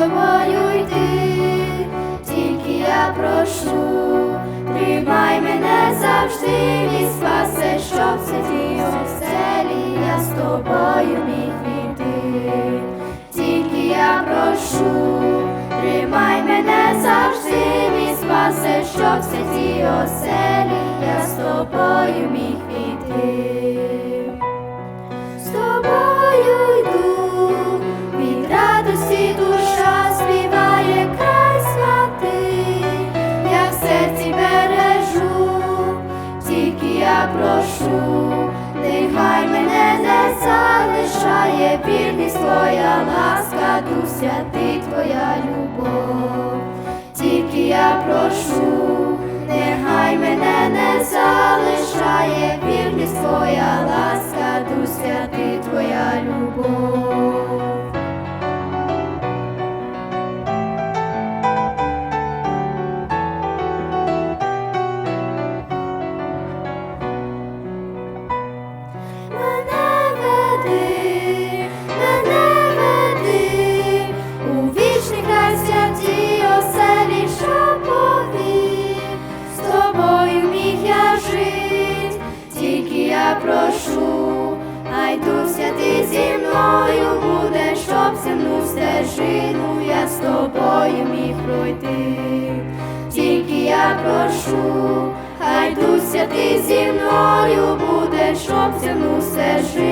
тобою йти, тільки я прошу, тримай мене завжди, мій спасе, щоб в світлі веселі я з тобою міг війти, тільки я прошу, тримай мене завжди, мій спасе, щоб в світлі оселі я з тобою міг війти. Вірність твоя ласка, Дух святий твоя любов, тільки я прошу, прошу, хай Дух ти зі мною буде, щоб земну стежину я з тобою міг пройти, тільки я прошу, хай Дух ти зі мною буде, щоб земну стежину